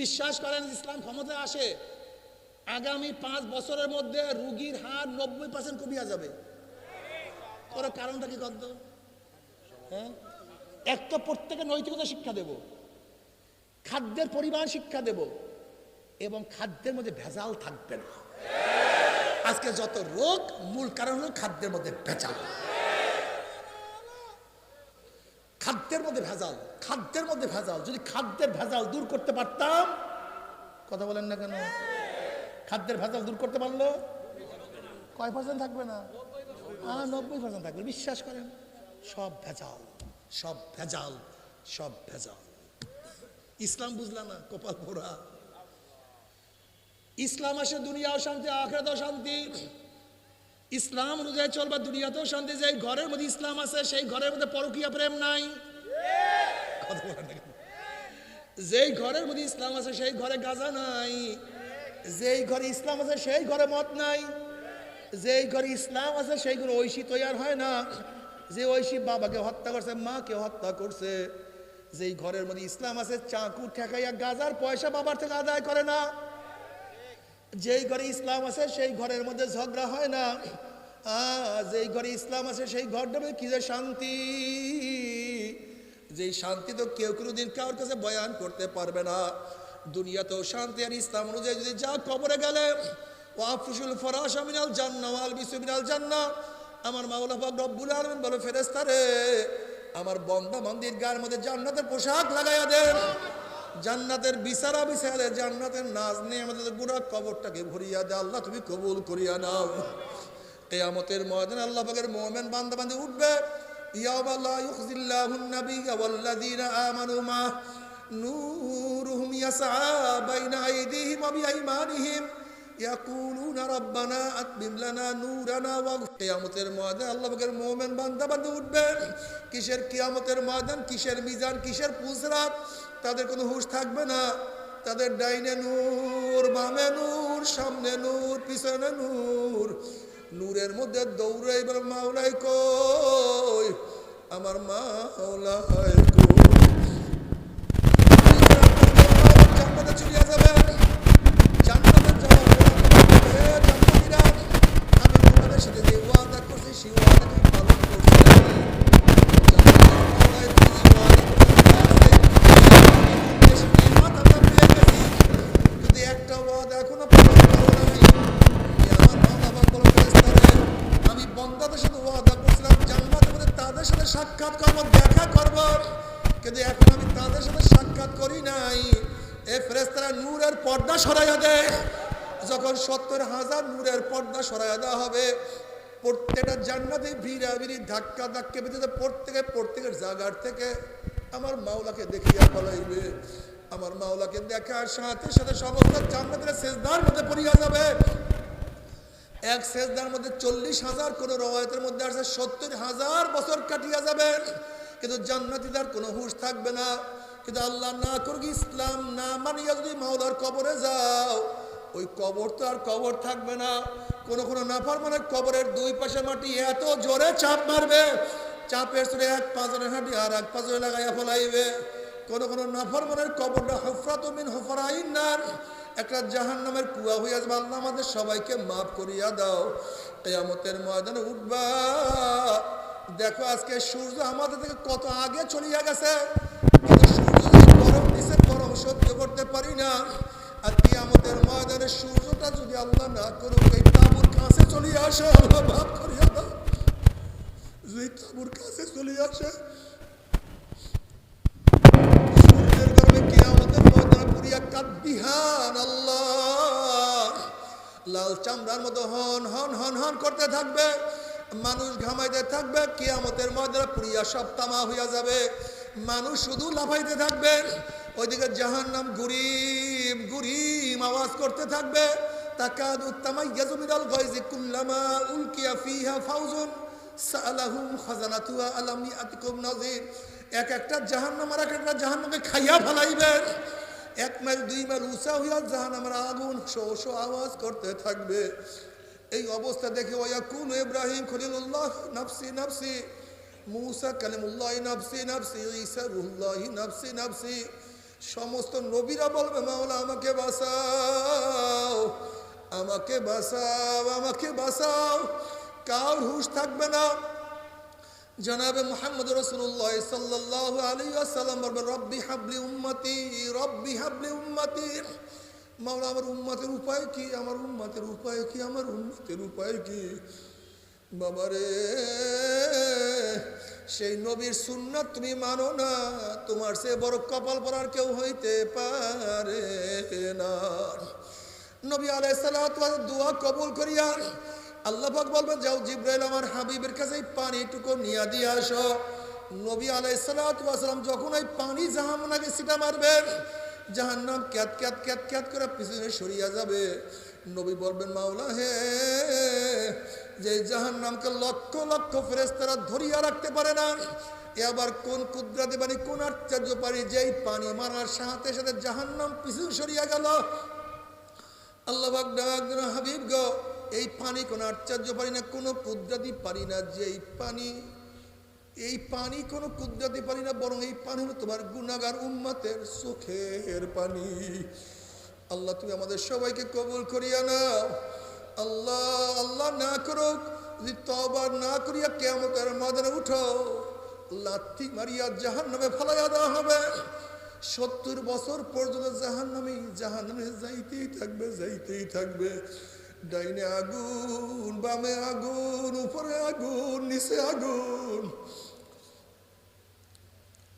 বিশ্বাস করেন ইসলাম ক্ষমতায় আসে, আগামী পাঁচ বছরের মধ্যে রুগীর হার নব্বই পার্সেন্ট কমিয়া যাবে। ওরা কারণটা কি করতো হ্যাঁ? এক তো প্রত্যেকে নৈতিকতা শিক্ষা দেব, খাদ্যের পরিমাণ শিক্ষা দেব, এবং খাদ্যের মধ্যে ভেজাল থাকবে না। আজকে যত রোগ, মূল কারণ হলো খাদ্যের মধ্যে ভেজাল। খাদ্যের মধ্যে ভেজাল, খাদ্যের মধ্যে ভেজাল। যদি খাদ্যের ভেজাল দূর করতে পারতাম, কথা বলেন না কেন? খাদ্যের ভেজাল দূর করতে পারল? কয় পার্সেন্ট থাকবে না? হ্যাঁ নব্বই পার্সেন্ট থাকবে। বিশ্বাস করেন, সব ভেজাল সব ভেজাল সব ভেজাল। ইসলাম বুঝলাম না, কপাল পোড়া। ইসলাম আসে, দুনিয়াও শান্তি, আখরাতেও শান্তি। ইসলাম অনুযায়ী চলবা, দুনিয়াতেও শান্তি। যে ঘরের মধ্যে ইসলাম আছে, সেই ঘরের মধ্যে পরকীয়া প্রেম নাই। যেই ঘরের মধ্যে ইসলাম আছে, সেই ঘরে গাজা নাই। যেই ঘরে ইসলাম আছে, সেই ঘরে মত নাই। যেই ঘরে ইসলাম আছে, সেই ঘরে ঐশী তৈয়ার হয় না। যে ঐশী বাবাকে হত্যা করছে, মাকে হত্যা করছে, যেই ঘরের মধ্যে ইসলাম আছে, চাকু ঠেকাইয়া গাজার পয়সা বাবার থেকে আদায় করে না। যেই ঘরে ইসলাম আছে, সেই ঘরের মধ্যে ঝগড়া হয় না। যেই ঘরে ইসলাম আছে, সেই ঘরটা কি যে শান্তি। যেই শান্তি তো কেউ কোনোদিন কারোর কাছে বয়ান করতে পারবে না। দুনিয়াতেও শান্তি আর ইসলাম অনুযায়ী যদি যা কবরে গেলে, ওয়াফুসুল ফরাশ মিনাল জান্না ওয়াল বিসু মিনাল জান্না আমার মাওলা পাক রব্বুল আলামিন বলে ফেরেশতারে আমার বন্দা মন্দির গায়ের মধ্যে জান্নাতের পোশাক লাগাইয়া দেন। জান্নাতের বিচারা বিচারে জান্নাতের নাজ নিয়ে আমাদের গুড়া কবরটাকে ভরিয়া দে আল্লাহ, তুমি কবুল করিয়া নাও। কেয়ামতের ময়দানে আল্লাহ পাকের মোমেন বান্দে উঠবে। ইয়াওমা লা ইউখজিল্লাহুন নাবিয়্যা ওয়াল্লাযীনা আমানু মা নূরুহুম ইয়াসআ বাইনা আইদিহিম ওয়া বিআইমানিহিম ইয়াকুলুনা রাব্বানা আতমিম লানা নূরানা ওয়া কিয়ামতের ময়দানে আল্লাহ পাকের মোমেন বান্দা কিসের কিয়ামতের ময়দান, কিসের মিজান, কিসের পুসরাত তাদের কোনো হুঁশ থাকবে না। তাদের ডাইনে নূর, বামে নূর, সামনে নূর, পিছনে নূর। নূরের মধ্যে দৌড়াইবার মাওলাই কই আমার মাওলাই কই। সাক্ষাৎ করব দেখা করব। কিন্তু এখন আমি তাদের সাথে সাক্ষাৎ করি নাই। এ ফেরেস্তারা নূরের পর্দা সরাইয়া দেয়। যখন সত্তর হাজার নূরের পর্দা সরাইয়া দেওয়া হবে, প্রত্যেকটা জান্নাতে ভিড়াভিড়ি, ধাক্কা ধাক্কে বেঁধে প্রত্যেকে প্রত্যেকের জায়গার থেকে আমার মাওলাকে দেখিয়া বলাইবে আমার মাওলাকে দেখার সাথে সাথে সমস্ত জান্নাতের শেষদার মধ্যে পড়িয়া যাবে। এক সেজদার মধ্যে চল্লিশ হাজার কোন রওয়ায়তের মধ্যে আছে সত্তর হাজার বছর কাটিয়া যাবে কিন্তু জান্নাতিদার কোনো হুঁশ থাকবে না। কিন্তু আল্লাহ না করুক ইসলাম না মানিয়া যদি মাওলার কবরে যাও, ওই কবর তো আর কবর থাকবে না। কোন কোনো নাফার মানে কবরের দুই পাশে মাটি এত জোরে চাপ মারবে, চাপের সুরে এক পাঁচরে হাঁটি আর এক পাঁচরে লাগাইয়া ফলাইবে। কোন কোনো নাফার মনের কবরটা হফরাত মিন হফরাইন নার একটা জাহান নামের কুয়া হইয়া যাবে, আল্লাহ আমাদের সবাইকে মাফ করিয়া দাও। কেয়ামতের ময়দানে উঠবা। দেখো আজকে সূর্য আমাদের থেকে কত আগে চলিয়া গেছে। গরম দিছে, গরম সহ্য করতে পারি না। আর কিয়ামতের ময়দানে সূর্যটা যদি আল্লাহ না করুক, এই তাবুর কাছে চলিয়ে আসে, আল্লাহ মাফ করিয়া দাও। যদি তাবুর কাছে চলিয়ে আসে লাল চামড়ার মতো হন হন হন হন করতে থাকবে। মানুষ ঘামাইতে থাকবে, কিয়ামতের ময়দানে পুরিয়া সব তামা হইয়া যাবে। মানুষ শুধু লাফাইতে থাকবে। ওইদিকে জাহান নাম গুরিম গুরিম আওয়াজ করতে থাকবে। তাকাদ উত্তামাইয়াজু মিনাল গায়জি কুল্লামা উলকিয়া ফিহা ফাউজুন। সালাহুম খাজানাতুহা আলাম ইয়াতিকুম নাযির। এক একটা জাহান্নাম আর এক একটা জাহান্নামকে খাইয়া ফেলাইবেন এক মাইল, দুই মাইল উঁচা হইয়া জাহান আমার আগুন শো শো আওয়াজ করতে থাকবে। এই অবস্থা দেখে ওয়াকুল ইব্রাহিম খলিলুল্লাহ নাফসি নাফসি। মুসা কালিমুল্লাহ নাফসি নাফসি। ঈসা রুহুল্লাহ নাফসি নাফসি। সমস্ত নবীরা বলবে, মাওলা, আমাকে বাঁচাও আমাকে বাঁচাও আমাকে বাঁচাও। কার হুশ থাকবে না? জনাবে মোহাম্মদ রসুল্লাহ সাল্লাহ আলী আসাল্লাম বলবে, রব্বি হাবলি উম্মতি, রব্বি হাবলি উম্মতি। মাওলা, আমার উম্মতের উপায় কি? আমার উম্মতের উপায় কি? আমার উম্মতের উপায় কি? বাবারে সেই নবীর সুন্নাত তুমি মানো না, তোমার সে বড় কপাল পরার কেউ হইতে পারে না। নবী আলাই সালাত দোয়া কবুল করিয়া আল্লাহ পাক বলবেন, যাও জিব্রাইল আমার হাবিবের কাছে পানিটুকু নিয়ে দিয়ে আসো। নবী আলাই সালাম যখন ওই পানি জাহান্নাকে সিটা মারবেন, জাহান্নাম ক্যাত ক্যাত ক্যাত ক্যাত করে পিছনে সরিয়া যাবে। নবী বলবেন, মাওলা হে, যে জাহান্নামকে লক্ষ লক্ষ ফেরেস্তারা ধরিয়া রাখতে পারে না। এ আবার কোন কুদরাতে পারি কোন আশ্চর্য পারি যেই পানি মারার সাথে সাথে জাহান্নাম পিছনে সরিয়া গেল? আল্লাহ হাবিব গো এই পানি কোন আশ্চর্য পারি না, কোনো কুদরাতি পারি না যে এই পানি। এই পানি কোনো কুদরাতি পারি না, বরং এই পানি হলো তোমার গুনাগার উম্মাতের সুখের পানি। আল্লাহ, তুমি আমাদের সবাইকে কবুল করিয়া নাও। আল্লাহ আল্লাহ না করুক, যদি তবার না করিয়া কেমতের মদনে উঠো, লাথি মারিয়া জাহান নামে ফলাইয়া দেওয়া হবে। সত্তর বছর পর্যন্ত জাহান নামে জাহান নামে যাইতেই থাকবে যাইতেই থাকবে। ডাইনে আগুন, বামে আগুন, উপরে আগুন, নিচে আগুন।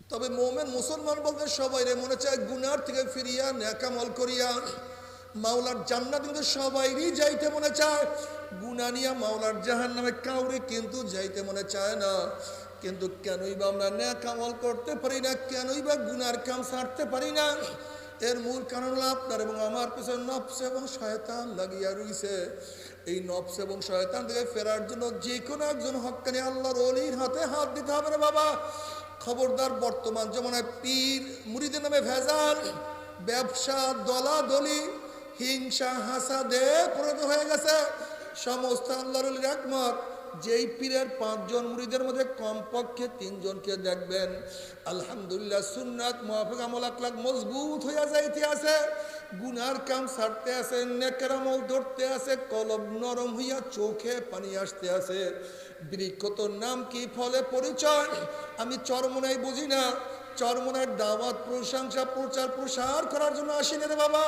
তবে মোমেন মুসলমান বলতে সবাই রে, মনে চায় গুনার থেকে ফিরিয়া, ন্যাকামল করিয়া, মাওলার জান্নাত কিন্তু সবাইরই যাইতে মনে চায়। গুনা নিয়া মাওলার জাহান নামে কাউরে কিন্তু যাইতে মনে চায় না। কিন্তু কেনই বা আমরা ন্যাকামল করতে পারি না, কেনই বা গুনার কাম ছাড়তে পারি না। এর মূল কারণ হলো আপনার এবং আমার পিছনে নফস এবং শয়তান লাগিয়া রইছে। এই নফস এবং শয়তান থেকে ফেরার জন্য যে কোনো একজন হকানি আল্লাহর অলির হাতে হাত দিতে হবে না বাবা। খবরদার বর্তমান জমানায় পীর মুড়িদের নামে ভেজাল, ব্যবসা, দলাদলি, হিংসা, হাসাদে পরিণত হয়ে গেছে। সমস্ত আল্লাহর একমত। যেই পীরের পাঁচজন মুড়িদের মধ্যে কমপক্ষে তিনজনকে দেখবেন। আলহামদুলিল্লাহ সুন্নাত মহাফিক আমল আকলাক মজবুত হইয়া যাইতে আছে। গুনার কাম ছাড়তে আছে, নেকের আমল ধরতে আছে কলব নরম হইয়া চোখে পানি আসতে আছে। বৃক্ষতর নাম কি, ফলে পরিচয়? আমি চরমনাই বুঝি না। চরমনার দাওয়াত, প্রশংসা প্রচার প্রসার করার জন্য আসিনি রে বাবা।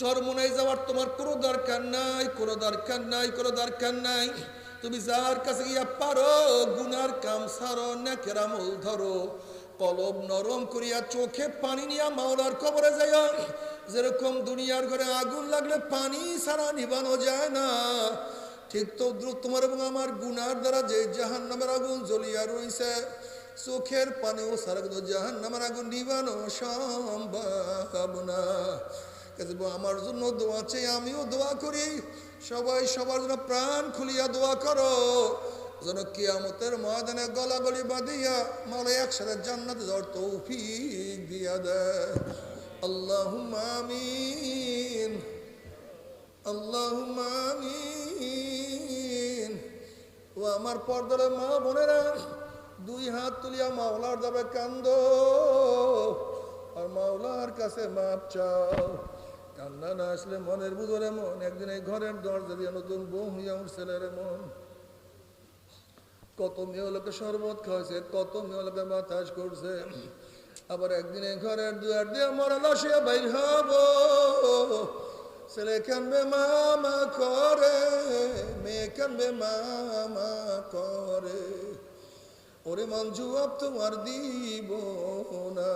চরমনায় যাওয়ার তোমার কোনো দরকার নাই, কোনো দরকার নাই, কোনো দরকার নাই। তুমি যার কাছে গিয়া পারো, গুনার কাম সারো, নেকের আমল ধরো। কলব নরম করিয়া চোখে পানি নিয়া মাওলার কবরে যায় যেরকম দুনিয়ার ঘরে আগুন লাগলে পানি ছাড়া নিবানো যায় না। ঠিক তো তোমার এবং আমার গুনার দ্বারা যে জাহান নামের আগুন জ্বলিয়া রইছে, চোখের পানিও সারা কিন্তু জাহান নামের আগুন নিবানো সম্ভব আমার জন্য দোয়া চাই আমিও দোয়া করি। সবাই সবার জন্য প্রাণ খুলিয়া দোয়া করো। যেন কিয়ামতের ময়দানে গলাগলি বাঁধিয়া মালে একসাথে জান্নাতে যাওয়ার তৌফিক দিয়া দেয়। আল্লাহ আমিন। আল্লাহ আমিন। ও আমার পর্দারে মা বোনেরা, দুই হাত তুলিয়া মাওলার যাবে কান্দ। আর মাওলার কাছে মাপ চাও। কান্না না আসলে মনের বুধরে মন, একদিন এই ঘরের দরজা দিয়ে নতুন বউ হইয়া উঠছে রে মন। কত মেয়ে লোকে শরবত খাওয়াছে কত মেয়ে লোকে বাতাস করছে। আবার একদিন এই ঘরের দুয়ার দিয়ে মরা লাশে বাইর হব। ছেলে কানবে মামা করে, মেয়ে কানবে মামা করে। ওরে মন জুয়াব তোমার দিব না।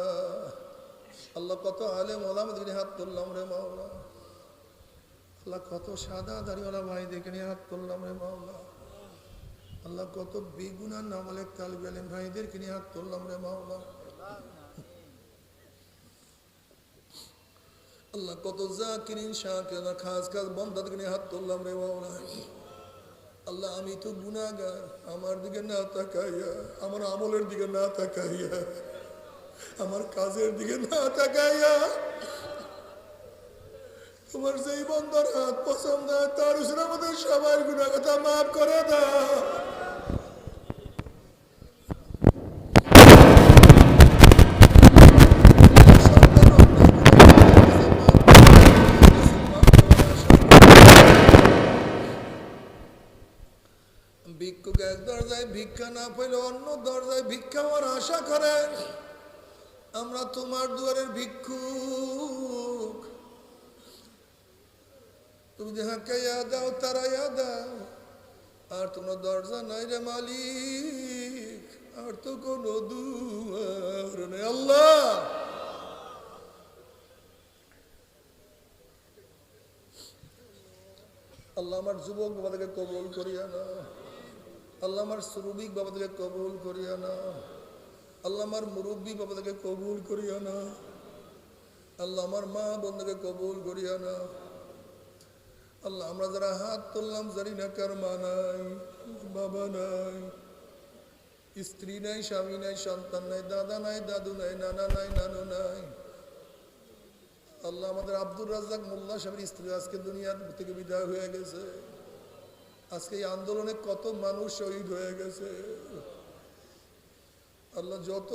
আল্লাহ কত আলে মোলাম দিনে হাত তুললাম রে মাওলা। আল্লাহ কত সাদা দাড়িওয়ালা ভাই দেখে নিয়ে হাত তুললাম রে মাওলা। আল্লাহ কত বেগুনার নামালে তালবি আলিম ভাইদেরকে নিয়ে হাত তুললাম রে মাওলা। আল্লাহ কত জাকিরিন শাকির খাস খাস বন্ধাদেরকে নিয়ে হাত তুললাম রে মাওলা। আল্লাহ আমি তো গুনাগার আমার দিকে না তাকাইয়া, আমার আমলের দিকে না তাকাইয়া। আমার কাজের দিকে না তাকাইয়া তোমার যেই বন্ধর হাত পছন্দ তার উপরে আমাদের গুণা কথা মাফ করে দাও। ভিক্ষুক এক দরজায় ভিক্ষা না পেলে অন্য দরজায় ভিক্ষা আমার আশা করে আমরা তোমার দুয়ারের ভিক্ষুক। তুমি যাহাকে ইয়া দাও, তারা দাও। আর তোমার দরজা নাই রে মালিক, আর তো কোনো দুয়ার নেই। আল্লাহ! আল্লাহ আমার যুবক বাবাদেরকে কবুল করিয়া না আল্লাহ আমার শ্রমিক বাবাদেরকে কবুল করিয়া না আল্লাহ আমার মুরব্বী বাবাদেরকে কবুল করিয়া না। আল্লাহ আমার মা বন্ধুকে কবুল করিয়া না। আল্লাহ আমরা যারা হাত তুললাম, জানি না কার মা নাই, বাবা নাই, স্ত্রী নাই, স্বামী নাই, সন্তান নাই, দাদা নাই, দাদু নাই, নানা নাই, নানু নাই। আল্লাহ আমাদের আব্দুর রাজ্জাক মোল্লা সাহেবের স্ত্রী আজকে দুনিয়ার থেকে বিদায় হয়ে গেছে। আজকে এই আন্দোলনে কত মানুষ শহীদ হয়ে গেছে। আল্লাহ যত